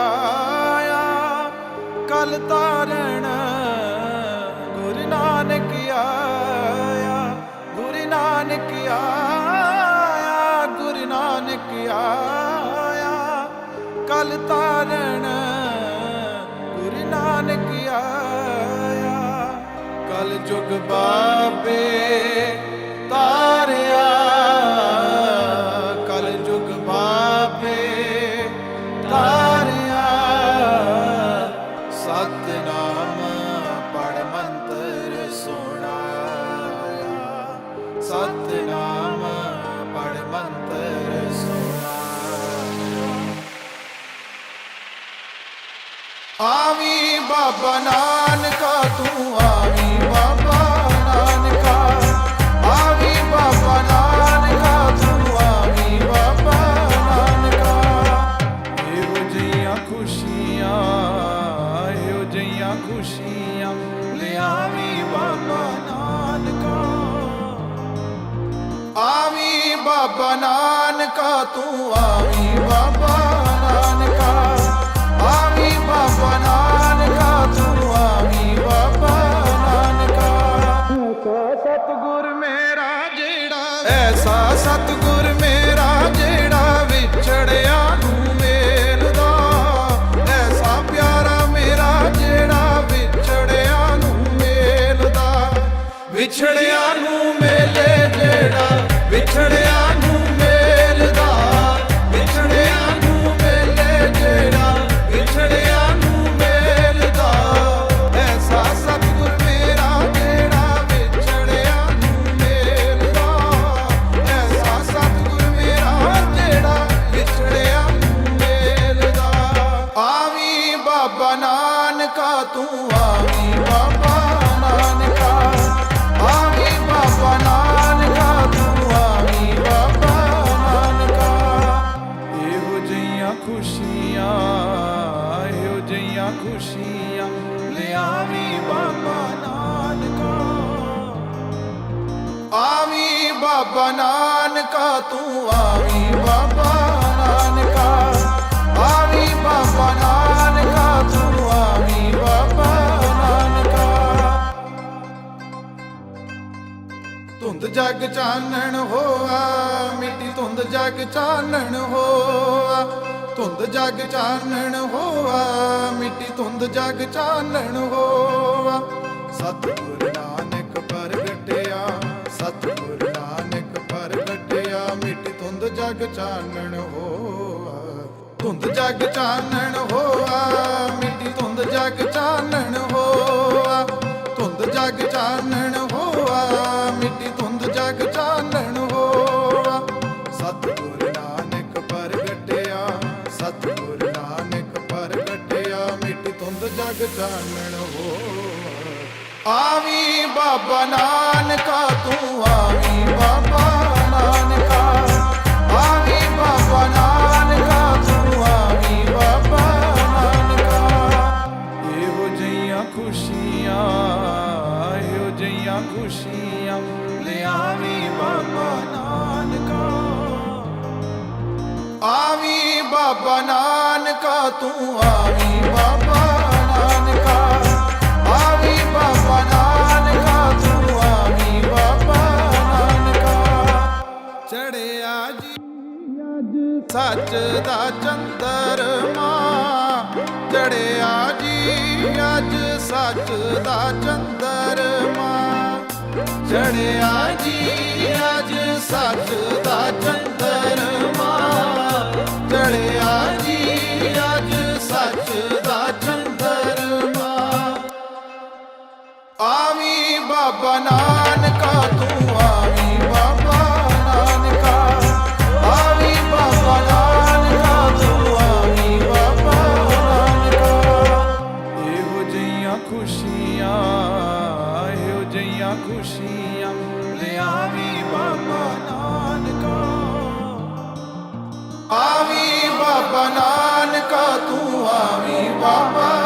ਆਇਆ। ਕਲ ਤਾਰਣ ਗੁਰੂ ਨਾਨਕ ਆਇਆ। ਗੁਰੂ ਨਾਨਕ ਆਇਆ, ਗੁਰੂ ਨਾਨਕ ਆਇਆ। ਕਲ ਤਾਰਣ ਗੁਰੂ ਨਾਨਕ ਆਇਆ। ਕਲ ਜੁਗ ਬਾਬੇ ਤਾਰ ਪੜ ਮੰਤਰ ਸੁਣਾਇਆ ਆਵੀ ਬਾਬਾ ਨਾਨਕਾ, ਤੂੰ ਆਵੀ ਬਾਬਾ ਨਾਨਕਾ। ਆਵੀ ਬਾਬਾ ਨਾਨਕਾ, ਤੂੰ ਆਵੀ ਬਾਬਾ ਨਾਨਕਾ। ਇਹੋ ਜਿਹੀਆਂ ਖੁਸ਼ੀਆਂ, ਇਹੋ ਜਿਹੀਆਂ ਖੁਸ਼ੀਆਂ। ਲਿਆਵੀ ਬਾਬਾ ਬਾਬਾ ਨਾਨਕਾ ਤੂੰ ਆਵੀ ਬਾਬਾ ਨਾਨਕਾ ਆਵੀ ਬਾਬਾ ਨਾਨਕਾ ਤੂੰ ਆਵੀ ਬਾਬਾ ਨਾਨਕਾ। ਐਸਾ ਸਤਗੁਰ ਮੇਰਾ ਜਿਹੜਾ ਐਸਾ ਸਤਗੁਰ ਮੇਰਾ ਜਿਹੜਾ ਵਿਛੜਿਆ ਨੂੰ ਤੂੰ ਆਵੀ ਬਾਬਾ ਨਾਨਕਾ, ਆਵੀ ਬਾਬਾ ਨਾਨਕਾ, ਤੂੰ ਆਵੀ ਬਾਬਾ ਨਾਨਕਾ। ਇਹੋ ਜਿਹੀਆਂ ਖੁਸ਼ੀਆਂ, ਇਹੋ ਜਿਹੀਆਂ ਖੁਸ਼ੀਆਂ ਲਿਆਵੀ ਬਾਬਾ ਨਾਨਕਾ। ਆਵੀ ਬਾਬਾ ਨਾਨਕਾ, ਤੂੰ ਆਵੀ ਬਾਬਾ ਜਗ ਚਾਨਣ ਹੋਆ, ਮਿੱਟੀ ਧੁੰਦ ਜਗ ਚਾਨਣ ਹੋਆ, ਧੁੰਦ ਜਗ ਚਾਨਣ ਹੋਆ, ਮਿੱਟੀ ਧੁੰਦ ਜਗ ਚਾਨਣ ਹੋਆ। ਸਤਿਗੁਰ ਨਾਨਕ ਪ੍ਰਗਟਿਆ, ਸਤਿਗੁਰ ਨਾਨਕ ਪ੍ਰਗਟਿਆ, ਮਿੱਟੀ ਧੁੰਦ ਜਗ ਚਾਨਣ ਹੋਆ, ਧੁੰਦ ਜਗ ਚਾਨਣ ਧੁੰਦ ਜਗ ਚਾਨਣ ਆਵੀ ਬਾਬਾ ਨਾਨਕਾ, ਤੂੰ ਆਵੀ ਬਾਬਾ ਨਾਨਕਾ। ਆਵੀ ਬਾਬਾ ਨਾਨਕਾ, ਤੂੰ ਆਵੀ ਬਾਬਾ ਨਾਨਕਾ। ਇਹੋ ਜਿਹੀਆਂ ਖੁਸ਼ੀਆਂ, ਇਹੋ ਜਿਹੀਆਂ ਖੁਸ਼ੀਆਂ ਲਿਆਵੀ ਬਾਬਾ ਨਾਨਕਾ। ਆਵੀ ਬਾਬਾ ਨਾਨਕਾ, ਤੂੰ ਆਵੀ ਬਾਬਾ ਸੱਚ ਦਾ ਚੰਦਰਮਾ ਚੜਿਆ ਜੀ, ਅੱਜ ਸੱਚ ਦਾ ਚੰਦਰਮਾ ਚੜਿਆ ਜੀ, ਅੱਜ ਸੱਚ ਦਾ ਚੰਦਰਮਾ ਖੁਸ਼ੀਆਂ ਲਿਆਵੀ ਬਾਬਾ ਨਾਨਕਾ। ਆਵੀ ਬਾਬਾ ਨਾਨਕਾ ਤੂੰ ਆਵੀ ਬਾਬਾ